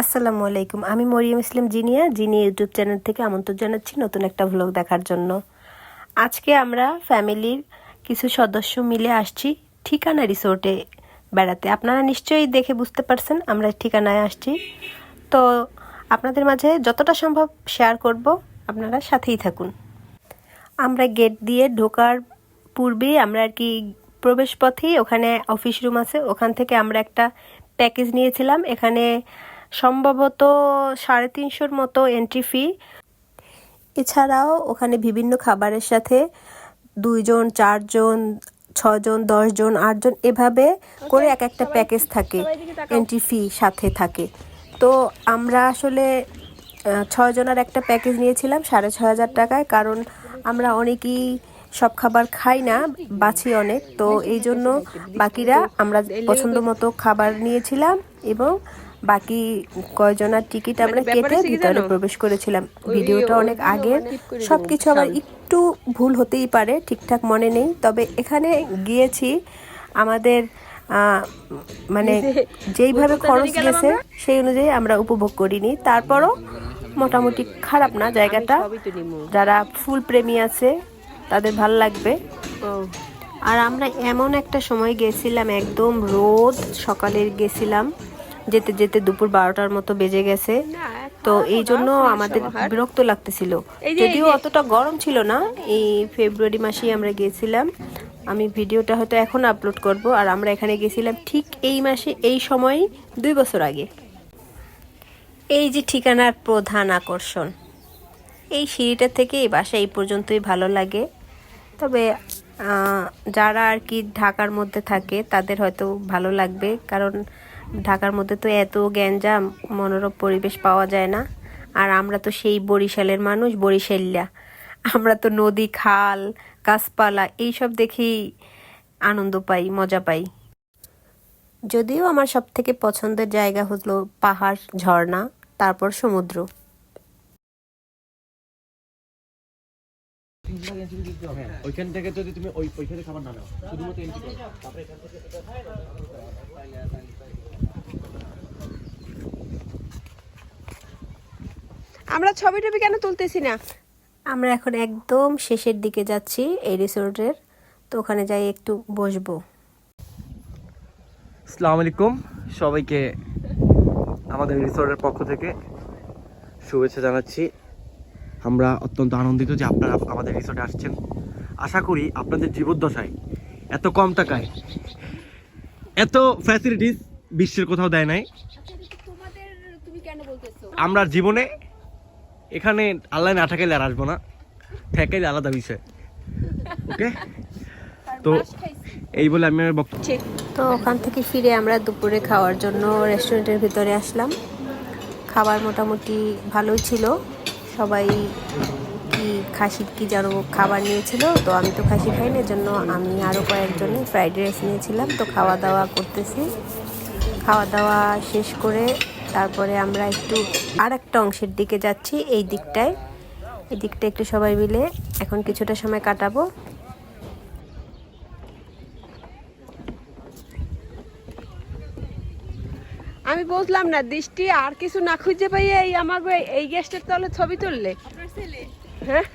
আসসালামু আলাইকুম। আমি মরিয়ম ইসলাম জিনিয়া জিনি ইউটিউব চ্যানেল থেকে আমন্ত্রণ জানাচ্ছি নতুন একটা ভ্লগ দেখার জন্য। আজকে আমরা ফ্যামিলির কিছু সদস্য মিলে আসছি ঠিকানা রিসোর্টে বেড়াতে। আপনারা নিশ্চয়ই দেখে বুঝতে পারছেন, আমরা ঠিকানায় আসছি। তো আপনাদের মাঝে যতটা সম্ভব শেয়ার করব, আপনারা সাথেই থাকুন। আমরা গেট দিয়ে ঢোকার পূর্বেই আমরা আর কি প্রবেশ পথেই ওখানে অফিস রুম আছে। ওখান থেকে আমরা একটা প্যাকেজ নিয়েছিলাম। এখানে সম্ভবত সাড়ে তিনশোর মতো এন্ট্রি ফি এছাড়াও ওখানে বিভিন্ন খাবারের সাথে দুইজন চারজন ছজন দশজন আটজন এভাবে করে এক একটা প্যাকেজ থাকে এন্ট্রি ফি সাথে থাকে। তো আমরা আসলে আহ, ছয়জনের একটা প্যাকেজ নিয়েছিলাম সাড়ে ছ হাজার টাকায় কারণ আমরা অনেকেই সব খাবার খাই না বাছি অনেক। তো এই জন্য বাকিরা আমরা পছন্দ মতো খাবার নিয়েছিলাম এবং বাকি কয়জনার টিকিট আমরা কেটে ভিতরে প্রবেশ করেছিলাম। ভিডিওটা অনেক আগে। সব কিছু আমার একটু ভুল হতেই পারে ঠিকঠাক মনে নেই। তবে এখানে গিয়েছি আমাদের মানে যেইভাবে খরচ গেছে সেই অনুযায়ী আমরা উপভোগ করিনি। তারপরও মোটামুটি খারাপ না জায়গাটা। যারা ফুল প্রেমী আছে তাদের ভালো লাগবে। আর আমরা এমন একটা সময় গেছিলাম একদম রোদ সকালের গেছিলাম। যেতে যেতে দুপুর বারোটার মতো বেজে গেছে। তো এই জন্য আমাদের বিরক্ত লাগতেছিল। যদিও অতটা গরম ছিল না এই ফেব্রুয়ারি মাসেই আমরা গিয়েছিলাম। আমি ভিডিওটা হয়তো এখন আপলোড করব আর আমরা এখানে গেছিলাম ঠিক এই মাসে এই সময় দুই বছর আগে। এই যে ঠিকানার প্রধান আকর্ষণ। এই সিঁড়িটা থেকে এই বাসা এই পর্যন্তই ভালো লাগে। তবে যারা আর কি ঢাকার মধ্যে থাকে তাদের হয়তো ভালো লাগবে কারণ ঢাকার মধ্যে তো এত গ্যাঞ্জাম, মনোরম পরিবেশ পাওয়া যায় না। আর আমরা তো সেই বরিশালের মানুষ, বরিশাল্যা। আমরা তো নদী, খাল, গাছপালা, এইসব দেখেই আনন্দ পাই, মজা পাই। যদিও আমার সব থেকে পছন্দের জায়গা হলো পাহাড়, ঝর্ণা, তারপর সমুদ্র। থেকে যদি তুমি খাবার না শুধুমাত্র আমরা ছবি টবি কেন তুলতেছি না? আমরা এখন একদম শেষের দিকে যাচ্ছি এই রিসোর্টের তো ওখানে যাই একটু বসবো। আসসালামু আলাইকুম সবাইকে আমাদের রিসোর্টের পক্ষ থেকে শুভেচ্ছা জানাচ্ছি। আমরা অত্যন্ত আনন্দিত যে আপনারা আমাদের রিসোর্টে আসছেন। আশা করি আপনাদের জীবদ্দশায় এত কম টাকায় এত ফ্যাসিলিটিস বিশ্বের কোথাও দেয় নাই। তোমাদের তুমি কেন বলতেছো? আমরা জীবনে এখানে আল্লাহ না ঠাকাইলে আর আসব না। ঠেকাইলে আলাদা বিষয় ওকে? তো এই বলে আমি আমার তো ওখান থেকে ফিরে আমরা দুপুরে খাওয়ার জন্য রেস্টুরেন্টের ভিতরে আসলাম। খাবার মোটামুটি ভালোই ছিল। সবাই কি খাসির কি যেন খাবার নিয়েছিল তো আমি তো খাসি খাই না জন্য আমি আরও কয়েকজনে ফ্রাইড রাইস নিয়েছিলাম। তো খাওয়া দাওয়া করতেছি। খাওয়া দাওয়া শেষ করে তারপরে আমরা একটু আর একটা অংশের দিকে যাচ্ছি এই দিকটায়। এই দিকটা একটু সবাই মিলে এখন কিছুটা সময় কাটাবো। আমি বুঝলাম না দৃষ্টি আর কিছু না খুঁজে পাই এই আমার এই- গ্যাসটার তলে ছবি তুললে। হ্যাঁ?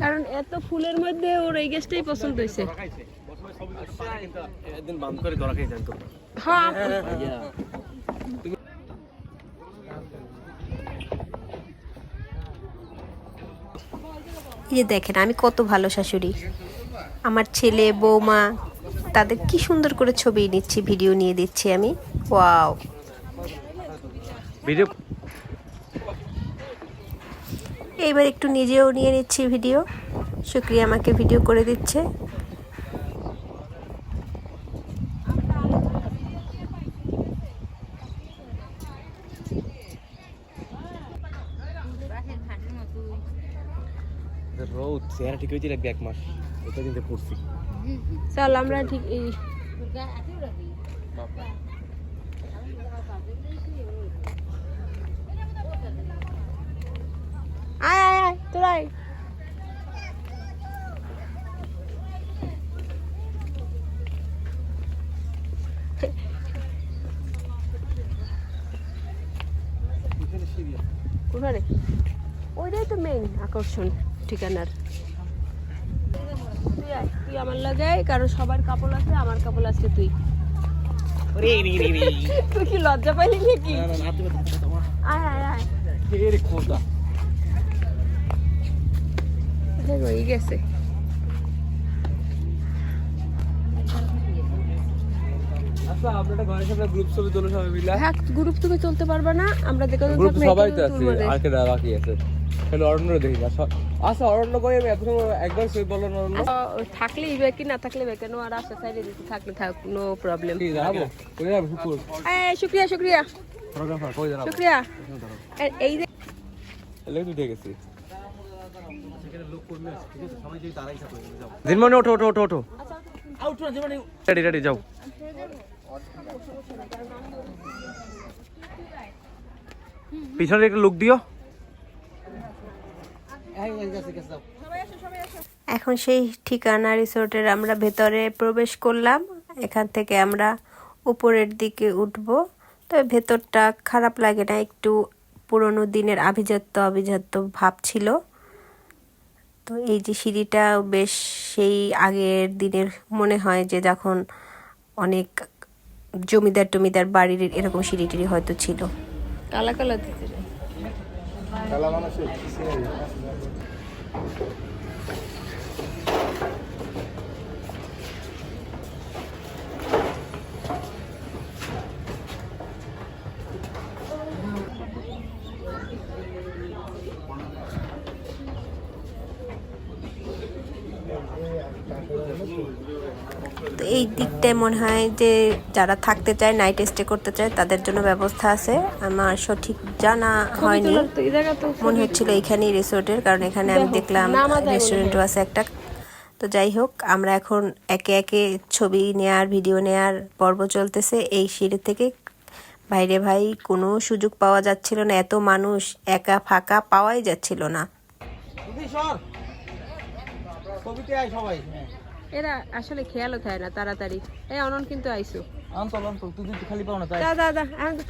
কারণ এত ফুলের মধ্যে ওর এই গ্যাসটাই পছন্দ হয়েছে। একদিন বাম করে ধরা খেয়ে জানতো হ্যাঁ এই যে দেখেন আমি কত ভালো শাশুড়ি। আমার ছেলে বৌমা তাদের কি সুন্দর করে ছবি নিচ্ছি ভিডিও নিয়ে দিচ্ছি আমি। ওয়াও। ভিডিও এইবার একটু নিজেও নিয়ে নিচ্ছি ভিডিও শুক্রিয়া আমাকে ভিডিও করে দিচ্ছে। ঠিক এক মাস? কিন্তু পড়ছি। চল আমরা ঠিক এই আয় আয় আয় কোথায় ওইটাই তো মেইন আকর্ষণ। ঠিকানার। তুই আমার লাগে কারণ সবার কাপড় আছে আমার কাপড় আছে তুই। তুই কি লজ্জা পাইলি নাকি? আয় আয় আয়। গেছে। আচ্ছা আপনারা ঘরের সামনে গ্রুপ ছবি তোলো সবাই মিলে। হ্যাঁ গ্রুপ তুমি পারবে না আমরা দেখো সবাই তো আছে আর কে বাকি আছে। তাহলে অরণ্য দেখি না আচ্ছা অরণ্য কই আমি সময় একবার সই বললাম অরণ্য। থাকলে ইবে কি না থাকলে ইবে কেন? আর আসতে চাইলে দিতে থাকলে থাক নো প্রবলেম কি জানাব কই যাব শুকুর। এই শুক্রিয়া শুক্রিয়া। ফটোগ্রাফার কই জানাব শুক্রিয়া। এই যে তাহলে তো দেখেছি দিনমণি ওঠো ওঠো ওঠো ওঠো। রেডি রেডি যাও। পিছনে একটা লুক দিও। এখন সেই ঠিকানা রিসোর্টের আমরা ভেতরে প্রবেশ করলাম। এখান থেকে আমরা উপরের দিকে উঠব। তবে ভেতরটা খারাপ লাগে না একটু পুরনো দিনের আভিজাত্য আভিজাত্য ভাব ছিল। তো এই যে সিঁড়িটা বেশ সেই আগের দিনের মনে হয় যে যখন অনেক জমিদার টমিদার বাড়ির এরকম সিঁড়ি টিড়ি হয়তো ছিল। কালা কালা দিতে Thank you. দিকটায় মনে হয় যে যারা থাকতে চায় নাইট স্টে করতে চায় তাদের জন্য ব্যবস্থা আছে। আমার সঠিক জানা হয়নি। মনে হচ্ছিল এখানেই রিসোর্টের কারণ এখানে আমি দেখলাম রেস্টুরেন্টও আছে একটা। তো যাই হোক আমরা এখন একে একে ছবি নেয়ার ভিডিও নেয়ার পর্ব চলতেছে। এই সিঁড়ি থেকে বাইরে ভাই কোনো সুযোগ পাওয়া যাচ্ছিল না। এত মানুষ একা ফাঁকা পাওয়াই যাচ্ছিল না। ছবিতে আয় সবাই। এরা আসলে খেয়ালও থাকে না তাড়াতাড়ি। এই অনন কিন্তু আইসো। আনতল আনতল তুই তুই খালি পাও না তাই। দা দা দা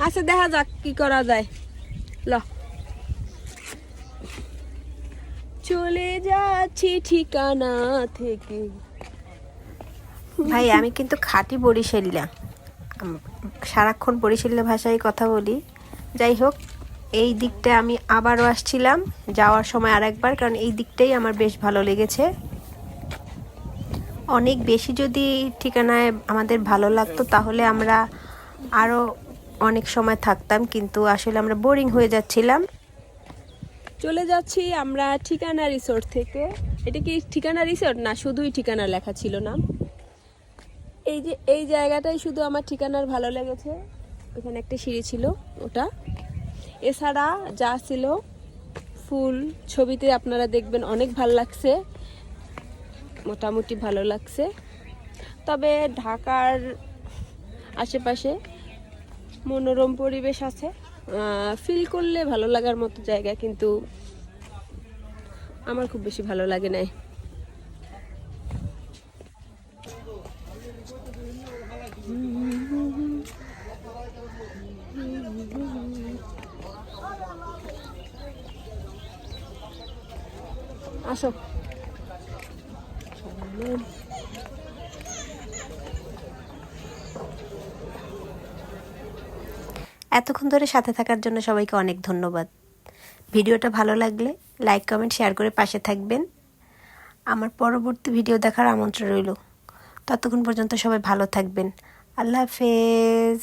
আচ্ছা দেখা যাক কি করা যায়। ল। চলে যাচ্ছি ঠিকানা থেকে। ভাই আমি কিন্তু খাঁটি বরিশালিয়া উম, সারাক্ষণ বরিশালীয় ভাষায় কথা বলি। যাই হোক এই দিকটা আমি আবারও আসছিলাম যাওয়ার সময় আরেকবার কারণ এই দিকটাই আমার বেশ ভালো লেগেছে। অনেক বেশি যদি ঠিকানায় আমাদের ভালো লাগতো, তাহলে আমরা আরও অনেক সময় থাকতাম, কিন্তু আসলে আমরা বোরিং হয়ে যাচ্ছিলাম। চলে যাচ্ছি আমরা ঠিকানা রিসোর্ট থেকে। এটা কি ঠিকানা রিসোর্ট না শুধুই ঠিকানা লেখা ছিল না? এই যে, এই জায়গাটাই শুধু আমার ঠিকানার ভালো লেগেছে। ওখানে একটা সিঁড়ি ছিল, ওটা। এছাড়া যা ছিল, ফুল, ছবিতে আপনারা দেখবেন অনেক ভালো লাগছে। মোটামুটি ভালো লাগছে। তবে ঢাকার আশেপাশে মনোরম পরিবেশ আছে। ফিল করলে ভালো লাগার মতো জায়গা, কিন্তু আমার খুব বেশি ভালো লাগে নাই। আসো। এতক্ষণ ধরে সাথে থাকার জন্য সবাইকে অনেক ধন্যবাদ। ভিডিওটা ভালো লাগলে লাইক, কমেন্ট, শেয়ার করে পাশে থাকবেন। আমার পরবর্তী ভিডিও দেখার আমন্ত্রণ রইল। ততক্ষণ পর্যন্ত সবাই ভালো থাকবেন। আল্লাহ হাফেজ।